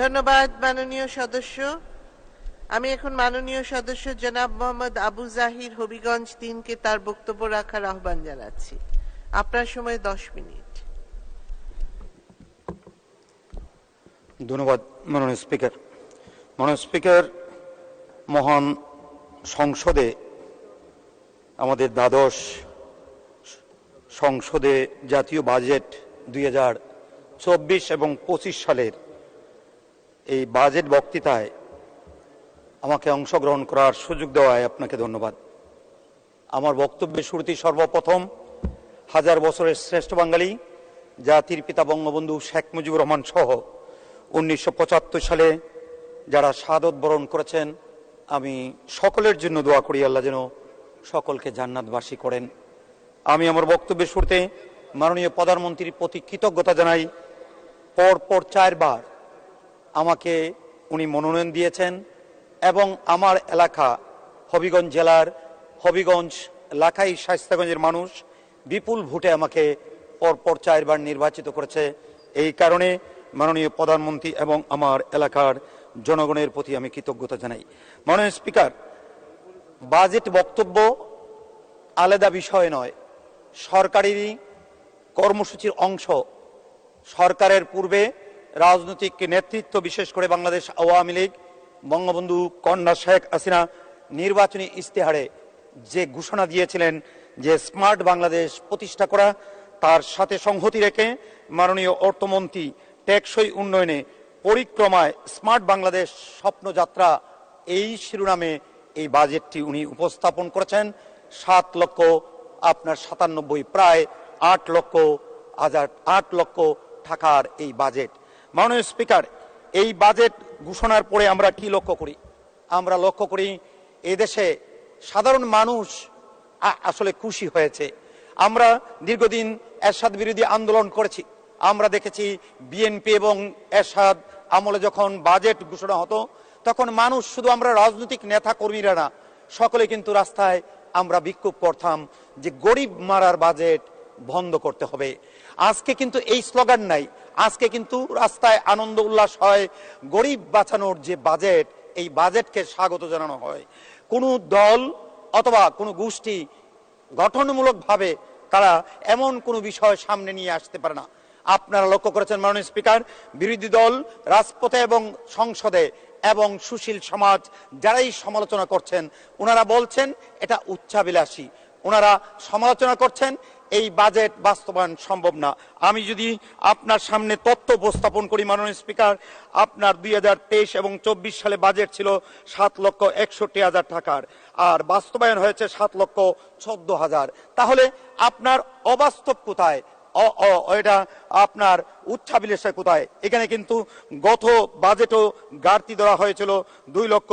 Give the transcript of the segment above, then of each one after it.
ধন্যবাদ, মাননীয় সদস্য। আমি এখন মাননীয় সদস্য জনাব মোহাম্মদ আবু জাহির হবিগঞ্জ তিনকে তার বক্তব্য রাখার আহ্বান জানাচ্ছি। আপনার সময় দশ মিনিট। ধন্যবাদ, মাননীয় স্পিকার। মাননীয় স্পিকার, মহান সংসদে, আমাদের দ্বাদশ সংসদে জাতীয় বাজেট দুই হাজার চব্বিশ এবং পঁচিশ সালের এই বাজেট বক্তৃতায় আমাকে অংশগ্রহণ করার সুযোগ দেওয়ায় আপনাকে ধন্যবাদ। আমার বক্তব্যের শুরুতেই সর্বপ্রথম হাজার বছরের শ্রেষ্ঠ বাঙালি, জাতির পিতা বঙ্গবন্ধু শেখ মুজিবুর রহমান সহ উনিশশো পঁচাত্তর সালে যারা শাহাদত বরণ করেছেন, আমি সকলের জন্য দোয়া করি, আল্লাহ যেন সকলকে জান্নাতবাসী করেন। আমি আমার বক্তব্যের শুরুতে মাননীয় প্রধানমন্ত্রীর প্রতি কৃতজ্ঞতা জানাই। পর পর চারবার আমাকে উনি মনোনয়ন দিয়েছেন এবং আমার এলাকা, হবিগঞ্জ জেলার হবিগঞ্জ লাখাই শাস্তাগঞ্জের মানুষ বিপুল ভোটে আমাকে পরপর চারবার নির্বাচিত করেছে। এই কারণে মাননীয় প্রধানমন্ত্রী এবং আমার এলাকার জনগণের প্রতি আমি কৃতজ্ঞতা জানাই। মাননীয় স্পিকার, বাজেট বক্তব্য আলাদা বিষয় নয় সরকারি কর্মসূচির অংশ। সরকারের পূর্বে রাজনৈতিক নেতৃত্ব বিশেষ করে বাংলাদেশ আওয়ামী লীগ, বঙ্গবন্ধু কন্যা শেখ হাসিনা নির্বাচনী ইস্তেহারে যে ঘোষণা দিয়েছিলেন যে স্মার্ট বাংলাদেশ প্রতিষ্ঠা করা, তার সাথে সংহতি রেখে মাননীয় অর্থমন্ত্রী টেকসই উন্নয়নে পরিক্রমায় স্মার্ট বাংলাদেশ স্বপ্নযাত্রা, এই শিরোনামে এই বাজেটটি উনি উপস্থাপন করেছেন। সাত লক্ষ, আপনার সাতানব্বই, প্রায় আট লক্ষ হাজার, আট লক্ষ টাকার এই বাজেট। মাননীয় স্পিকার, এই বাজেট ঘোষণার পরে আমরা কি লক্ষ্য করি? আমরা লক্ষ্য করি এদেশে সাধারণ মানুষ আসলে খুশি হয়েছে। আমরা দীর্ঘদিন এরশাদ বিরোধী আন্দোলন করেছি। আমরা দেখেছি বিএনপি এবং এরশাদ আমলে যখন বাজেট ঘোষণা হতো, তখন মানুষ শুধু আমরা রাজনৈতিক নেতা কর্মীরা না, সকলে কিন্তু রাস্তায় আমরা বিক্ষোভ করতাম যে গরিব মারার বাজেট বন্ধ করতে হবে। আজকে কিন্তু এই স্লোগান নাই। আজকে কিন্তু রাস্তায় আনন্দ, উল্লাস হয়। গরিব বাঁচানোর যে বাজেট, এই বাজেটকে স্বাগত জানানো হয়। কোনো দল অথবা কোনো গোষ্ঠী গঠনমূলকভাবে তারা এমন কোনো বিষয় সামনে নিয়ে আসতে পারে না। আপনারা লক্ষ্য করেছেন মাননীয় স্পিকার, বিরোধী দল, রাজপথে এবং সংসদে এবং সুশীল সমাজ যারাই সমালোচনা করছেন, ওনারা বলছেন এটা উচ্চাবিলাসী ওনারা সমালোচনা করছেন এই বাজেট বাস্তবায়ন সম্ভব না। আমি যদি আপনার সামনে তথ্য উপস্থাপন করি, মাননীয় স্পিকার, আপনার দুই হাজার তেইশ এবং চব্বিশ সালে বাজেট ছিল সাত লক্ষ একষট্টি হাজার টাকার, আর বাস্তবায়ন হয়েছে সাত লক্ষ চোদ্দ হাজার। তাহলে আপনার অবাস্তব কোথায়? এটা আপনার উচ্চাবিলাসে কোথায়? এখানে কিন্তু গত বাজেটও ঘাটতি ধরা হয়েছিল দুই লক্ষ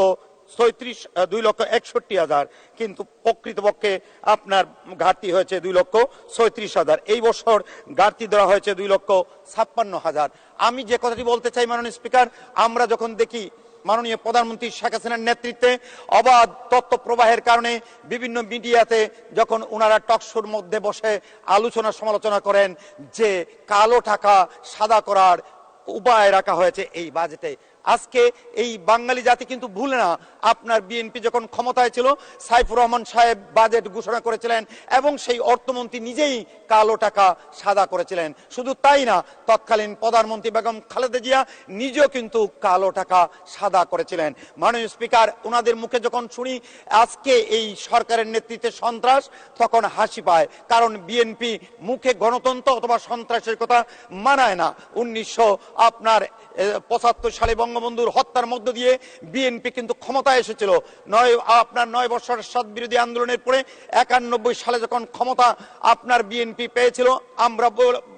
ছয়ত্রিশ দুই লক্ষ একষট্টি হাজার। কিন্তু প্রকৃতপক্ষে আপনার ঘাটতি হয়েছে দুই লক্ষ ছয়ত্রিশ হাজার। এই বছর ঘাটতি দেওয়া হয়েছে দুই লক্ষ ছাপ্পান্ন হাজার। আমি যে কথাটি বলতে চাই, মাননীয় স্পিকার, আমরা যখন দেখি মাননীয় প্রধানমন্ত্রী শেখ হাসিনার নেতৃত্বে অবাধ তথ্য প্রবাহের কারণে বিভিন্ন মিডিয়াতে যখন ওনারা টকশোর মধ্যে বসে আলোচনা সমালোচনা করেন যে কালো টাকা সাদা করার উপায় রাখা হয়েছে, এই বাজেটে আজকে এই বাঙালি জাতি কিন্তু ভুলে না। আপনার বিএনপি যখন ক্ষমতায় ছিল, সাইফুর রহমান সাহেব বাজেট ঘোষণা করেছিলেন এবং সেই অর্থমন্ত্রী নিজেই কালো টাকা সাদা করেছিলেন। শুধু তাই না, তৎকালীন প্রধানমন্ত্রী বেগম খালেদা জিয়া নিজেও কিন্তু কালো টাকা সাদা করেছিলেন। মাননীয় স্পিকার ওনাদের মুখে যখন শুনি, আজকে এই সরকারের নেতৃত্বে সন্ত্রাস, তখন হাসি পায়। কারণ বিএনপি মুখে গণতন্ত্র অথবা সন্ত্রাসের কথা মানায় না। উনিশশো আপনার পঁচাত্তর সালে বঙ্গবন্ধুর হত্যার মধ্য দিয়ে বিএনপি কিন্তু ক্ষমতায় এসেছিল। নয়, আপনার নয় বছর সাত বিরোধী আন্দোলনের পরে একানব্বই সালে যখন ক্ষমতা আপনার বিএনপি পেয়েছিল, আমরা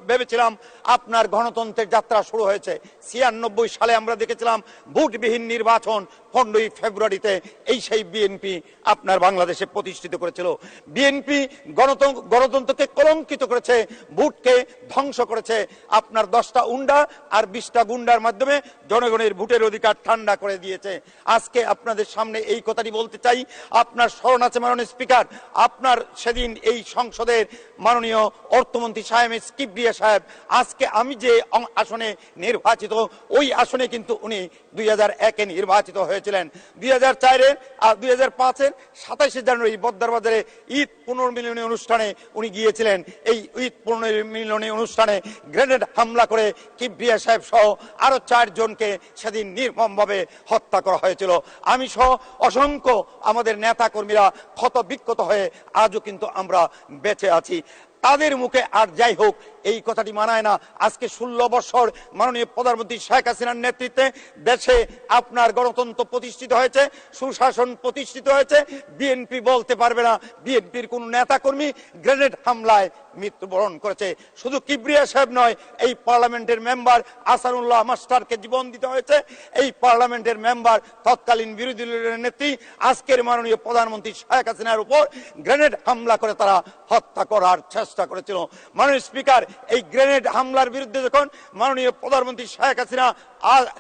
ভেবেছিলাম আপনার গণতন্ত্রের যাত্রা শুরু হয়েছে। ছিয়ানব্বই সালে আমরা দেখেছিলাম ভোটবিহীন নির্বাচন পনেরোই ফেব্রুয়ারিতে এই সেই বিএনপি আপনার বাংলাদেশে প্রতিষ্ঠিত করেছিল। বিএনপি গণতন্ত্র গণতন্ত্রকে কলঙ্কিত করেছে, ভোটকে ধ্বংস করেছে। আপনার দশটা উন্ডা আর বিশটা গুন্ডার মাধ্যমে জনগণের ভোটের অধিকার ঠান্ডা করে দিয়েছে। আজকে আপনাদের সামনে এই কথাটি বলতে চাই। আপনার স্মরণ আছে মাননীয় স্পিকার? আপনার সেদিন এই সংসদের মাননীয় অর্থমন্ত্রী সাহেব স্কিপ্রিয়া সাহেব, আজকে আমি যে আসনে নির্বাচিত, ওই আসনে কিন্তু উনি দুই হাজার একে নির্বাচিত হয়েছিলেন দুই হাজার চারের আর দুই হাজার পাঁচের সাতাইশে জানুয়ারি বদ্দার বাজারে ঈদ পুনর্মিলনী অনুষ্ঠানে উনি গিয়েছিলেন। এই ঈদ পুনর্মিলনী অনুষ্ঠানে গ্রেনেড হামলা করে কিবরিয়া সাহেব সহ আরও চারজনকে সেদিন নির্মমভাবে হত্যা করা হয়েছিল। আমি সহ অসংখ্য আমাদের নেতা কর্মীরা ক্ষত বিক্ষত হয়ে আজও কিন্তু আমরা বেঁচে আছি। তাদের মুখে আর যাই হোক, এই কথাটি মানায় না। আজকে ষোলো বছর মাননীয় প্রধানমন্ত্রী শেখ হাসিনার নেতৃত্বে দেশে আপনার গণতন্ত্র প্রতিষ্ঠিত হয়েছে, সুশাসন প্রতিষ্ঠিত হয়েছে। বিএনপি বলতে পারবে না, বিএনপির কোন নেতা কর্মী গ্রেনেড হামলায় মৃত্যুবরণ করেছে। শুধু কিবরিয়া সাহেব নয়, এই পার্লামেন্টের মেম্বার আসানুল্লাহ মাস্টারকে জীবন দিতে হয়েছে। এই পার্লামেন্টের মেম্বার তৎকালীন বিরোধী দলের নেত্রী, আজকের মাননীয় প্রধানমন্ত্রী শেখ হাসিনার উপর গ্রেনেড হামলা করে তারা হত্যা করার চেষ্টা করেছিল। মাননীয় স্পিকার, এই গ্রেনেড হামলার বিরুদ্ধে যখন মাননীয় প্রধানমন্ত্রী শেখ হাসিনা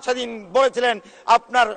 সেদিন বলেছিলেন, আপনার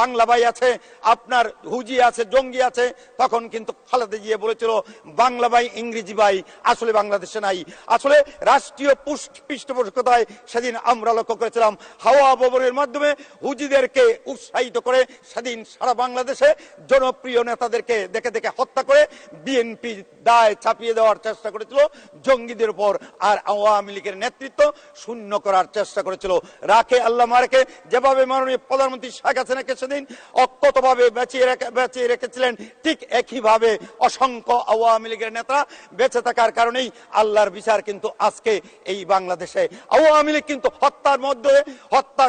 বাংলা ভাই আছে, আপনার হুজি আছে, জঙ্গি আছে, তখন কিন্তু খালেদা জিয়া বলেছিল, বাংলা ভাই, ইংরেজি ভাই, আসলে বাংলাদেশে নাই। আসলে রাষ্ট্রীয় পুষ্ট পৃষ্ঠপোষকতায় সেদিন আমরা লক্ষ্য করেছিলাম, হাওয়া ভবনের মাধ্যমে হুজিদেরকে উৎসাহিত করে সেদিন সারা বাংলাদেশে জনপ্রিয় নেতাদেরকে দেখে দেখে হত্যা করে বিএনপি দায় চাপিয়ে দেওয়ার চেষ্টা করেছিল জঙ্গিদের উপর, আর আওয়ামী লীগের নেতৃত্ব শূন্য করার চেষ্টা করেছিল। রাখে আল্লাহ মারেকে। যেভাবে মাননীয় প্রধানমন্ত্রী শেখ হাসিনাকে সেদিন অক্ষতভাবে রেখে বেঁচিয়ে রেখেছিলেন। ঠিক একইভাবে অসংখ্য আওয়ামী লীগের নেতা বেঁচে থাকার কারণেই আল্লাহর বিচার কিন্তু আজকে এই বাংলাদেশে। আওয়ামী লীগ কিন্তু হত্যার মধ্যে হত্যা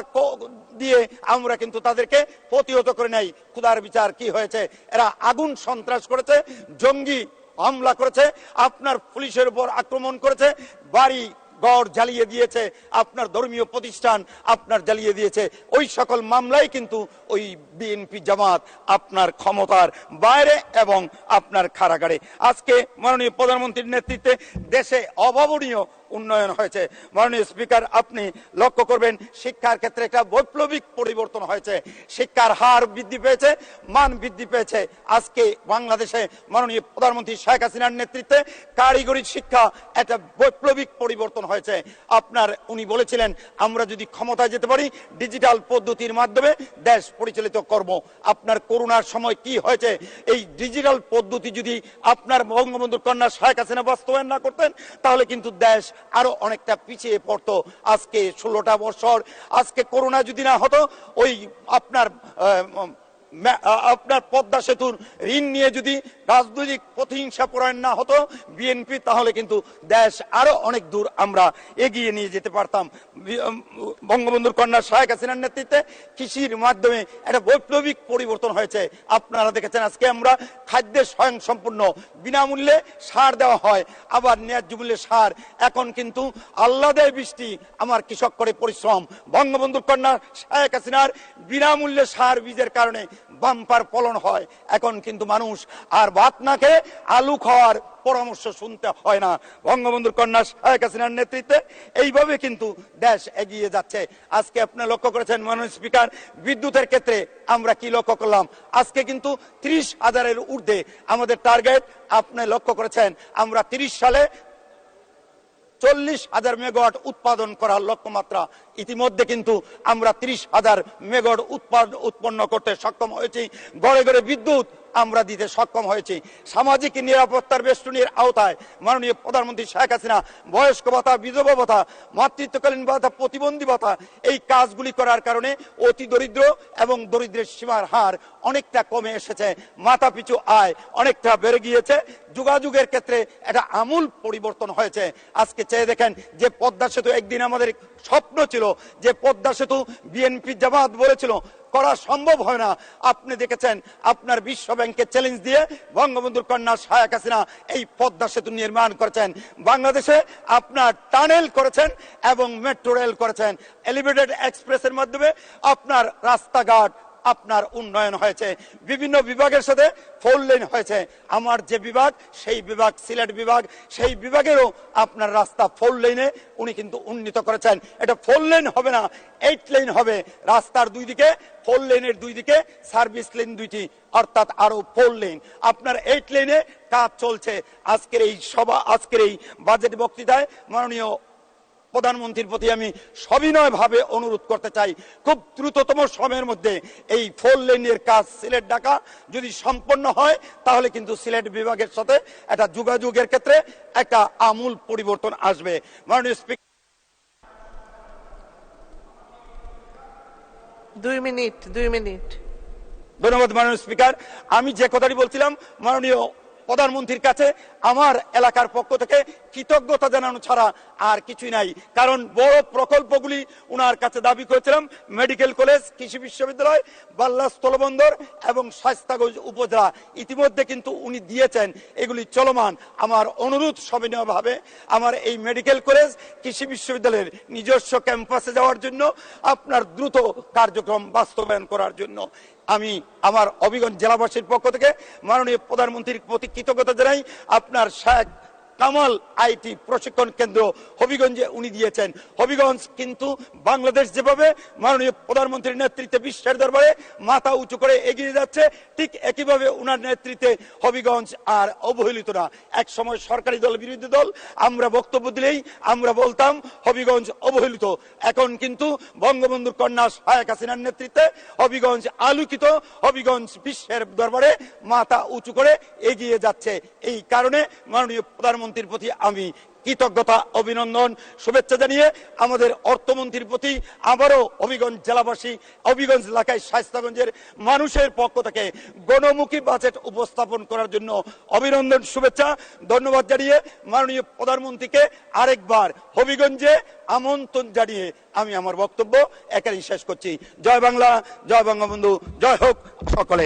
দিয়ে আমরা কিন্তু তাদেরকে প্রতিহত করে নেই। খুদার বিচার কি হয়েছে? এরা আগুন সন্ত্রাস করেছে, জঙ্গি হামলা করেছে, আপনার পুলিশের উপর আক্রমণ করেছে, বাড়ি গড় জ্বালিয়ে দিয়েছে আপনার ধর্মীয় প্রতিষ্ঠান, আপনার জ্বালিয়ে দিয়েছে। ওই সকল মামলায় কিন্তু ওই বিএনপি জামাত আপনার ক্ষমতার বাইরে এবং আপনার খারাগারে আজকে মাননীয় প্রধানমন্ত্রীর নেতৃত্বে দেশে অভাবনীয় উন্নয়ন হয়েছে। মাননীয় স্পিকার, আপনি লক্ষ্য করবেন, শিক্ষার ক্ষেত্রে একটা বৈপ্লবিক পরিবর্তন হয়েছে। শিক্ষার হার বৃদ্ধি পেয়েছে, মান বৃদ্ধি পেয়েছে। আজকে বাংলাদেশে মাননীয় প্রধানমন্ত্রী শেখ হাসিনার নেতৃত্বে কারিগরি শিক্ষা একটা বৈপ্লবিক পরিবর্তন হয়েছে। আপনার উনি বলেছিলেন, আমরা যদি ক্ষমতায় যেতে পারি, ডিজিটাল পদ্ধতির মাধ্যমে দেশ পরিচালিত করব। আপনার করোনার সময় কি হয়েছে? এই ডিজিটাল পদ্ধতি যদি আপনার বঙ্গবন্ধুর কন্যা শেখ হাসিনা বাস্তবায়ন না করতেন, তাহলে কিন্তু দেশ আরও অনেকটা পিছিয়ে পড়ত। আজকে ষোলোটা বছর আজকে করোনা যদি না হতো ওই আপনার আপনার পদ্মা সেতুর ঋণ নিয়ে যদি রাজনৈতিক প্রতিহিংসা পরায়ণ না হতো বিএনপি, তাহলে কিন্তু দেশ আরও অনেক দূর আমরা এগিয়ে নিয়ে যেতে পারতাম। বঙ্গবন্ধুর কন্যা শেখ হাসিনার নেতৃত্বে কৃষির মাধ্যমে একটা বৈপ্লবিক পরিবর্তন হয়েছে। আপনারা দেখেছেন আজকে আমরা খাদ্যের স্বয়ং সম্পূর্ণ বিনামূল্যে সার দেওয়া হয়, আবার ন্যায্য মূল্যে সার। এখন কিন্তু আল্লাহ দেয় বৃষ্টি, আমার কৃষক করে পরিশ্রম। বঙ্গবন্ধুর কন্যা শেখ হাসিনার বিনামূল্যে সার বীজের কারণে বাম্পার ফলন হয়। এখন কিন্তু মানুষ আর খেয়ে আলু খাওয়ার পরামর্শ শুনতে হয় না। বঙ্গবন্ধুর কন্যা শেখ হাসিনার নেতৃত্বে এইভাবে কিন্তু দেশ এগিয়ে যাচ্ছে। আজকে আপনি লক্ষ্য করেছেন, মাননীয় স্পিকার, বিদ্যুতের ক্ষেত্রে আমরা কি লক্ষ্য করলাম? আজকে কিন্তু ত্রিশ হাজারের ঊর্ধ্বে আমাদের টার্গেট আপনি লক্ষ্য করেছেন, আমরা তিরিশ সালে চল্লিশ হাজার মেগাওয়াট উৎপাদন করার লক্ষ্যমাত্রা। ইতিমধ্যে কিন্তু আমরা ত্রিশ হাজার মেগাওয়াট উৎপাদন উৎপন্ন করতে সক্ষম হয়েছি। গড়ে গড়ে বিদ্যুৎ আমরা দিতে সক্ষম হয়েছি। সামাজিক নিরাপত্তার বেষ্টনীর আওতায় মাননীয় প্রধানমন্ত্রী শেখ হাসিনা, বয়স্ক ভাতা, বিধবা ভাতা, মাতৃত্বকালীন ভাতা, প্রতিবন্ধী ভাতা, এই কাজগুলি করার কারণে অতি দরিদ্র এবং দরিদ্রের সীমার হার অনেকটা কমে এসেছে। মাথা পিছু আয় অনেকটা বেড়ে গিয়েছে। যোগাযোগের ক্ষেত্রে একটা আমূল পরিবর্তন হয়েছে। আজকে চেয়ে দেখেন যে পদ্মা সেতু একদিন আমাদের স্বপ্ন ছিল, যে পদ্মা সেতু বিএনপি জামাত বলেছিল করা সম্ভব হয় না। আপনি দেখেছেন, আপনার বিশ্ব ব্যাংকের চ্যালেঞ্জ দিয়ে বঙ্গবন্ধুর কন্যা শায়াক হাসিনা এই পদ্মা সেতু নির্মাণ করেছেন। বাংলাদেশে আপনার টানেল করেছেন এবং মেট্রো রেল করেছেন। এলিভেটেড এক্সপ্রেসের মাধ্যমে আপনার রাস্তাঘাট আপনার উন্নয়ন হয়েছে। বিভিন্ন বিভাগের সাথে ফোর লেন হয়েছে। আমার যে বিভাগ, সেই বিভাগ, সিলেট বিভাগ, সেই বিভাগেরও আপনার রাস্তা ফোর লেনে উনি কিন্তু উন্নীত করেছেন। এটা ফোর লেন হবে না এইট লেন হবে। রাস্তার দুই দিকে ফোর লেনের দুই দিকে সার্ভিস লেন দুইটি, অর্থাৎ আরও ফোর লেন আপনার এইট লেনে কাজ চলছে। আজকের এই সভা, আজকের এই বাজেট বক্তৃতায় মাননীয় প্রধানমন্ত্রীর প্রতি আমি সবিনয় ভাবে অনুরোধ করতে চাই খুব দ্রুততম সময়ের মধ্যে এই ফোর লেনের কাজ সিলেট ঢাকা যদি সম্পন্ন হয় তাহলে কিন্তু সিলেট বিভাগের সাথে একটা যোগাযোগের ক্ষেত্রে একটা আমূল পরিবর্তন আসবে। মাননীয় স্পিকার দুই মিনিট দুই মিনিট। ধন্যবাদ মাননীয় স্পিকার। আমি যে কথাটি বলছিলাম মাননীয় প্রধানমন্ত্রীর কাছে আমার এলাকার পক্ষ থেকে কৃতজ্ঞতা জানানো ছাড়া আর কিছুই নাই। কারণ বড় প্রকল্পগুলি উনার কাছে দাবি করেছিলাম, মেডিকেল কলেজ, কৃষি বিশ্ববিদ্যালয় বাল্লা স্থলবন্দর এবং স্বাস্থ্যগঞ্জ উপজেলা। ইতিমধ্যে কিন্তু উনি দিয়েছেন, এগুলি চলমান। আমার অনুরোধ সবিনয়ভাবে আমার এই মেডিকেল কলেজ, কৃষি বিশ্ববিদ্যালয়ের নিজস্ব ক্যাম্পাসে যাওয়ার জন্য, আপনার দ্রুত কার্যক্রম বাস্তবায়ন করার জন্য। আমি আমার অবিগঞ্জ জেলাবাসীর পক্ষ থেকে মাননীয় প্রধানমন্ত্রীর প্রতি কৃতজ্ঞতা জানাই। আপনার কামাল আইটি প্রশিক্ষণ কেন্দ্র হবিগঞ্জে উনি দিয়েছেন। হবিগঞ্জ কিন্তু বাংলাদেশ যেভাবে মাননীয় প্রধানমন্ত্রীর নেতৃত্বে বিশ্বের দরবারে মাথা উঁচু করে এগিয়ে যাচ্ছে, ঠিক একইভাবে উনার নেতৃত্বে হবিগঞ্জ আর অবহেলিত না। এক সময় সরকারি দল, বিরোধী দল, আমরা বক্তব্য দিলেই আমরা বলতাম, হবিগঞ্জ অবহেলিত। এখন কিন্তু বঙ্গবন্ধুর কন্যা শায়েক হাসিনার নেতৃত্বে হবিগঞ্জ আলোকিত। হবিগঞ্জ বিশ্বের দরবারে মাথা উঁচু করে এগিয়ে যাচ্ছে। এই কারণে মাননীয় প্রধানমন্ত্রীর প্রতি আমি কৃতজ্ঞতা, অভিনন্দন, শুভেচ্ছা জানিয়ে আমাদের অর্থমন্ত্রীর প্রতি আবারও হবিগঞ্জ জেলাবাসী হবিগঞ্জ এলাকায় স্বাস্থ্যগঞ্জের মানুষের পক্ষ থেকে গণমুখী বাজেট উপস্থাপন করার জন্য অভিনন্দন, শুভেচ্ছা, ধন্যবাদ জানিয়ে মাননীয় প্রধানমন্ত্রীকে আরেকবার হবিগঞ্জে আমন্ত্রণ জানিয়ে আমি আমার বক্তব্য একাই শেষ করছি। জয় বাংলা, জয় বঙ্গবন্ধু, জয় হোক সকলে।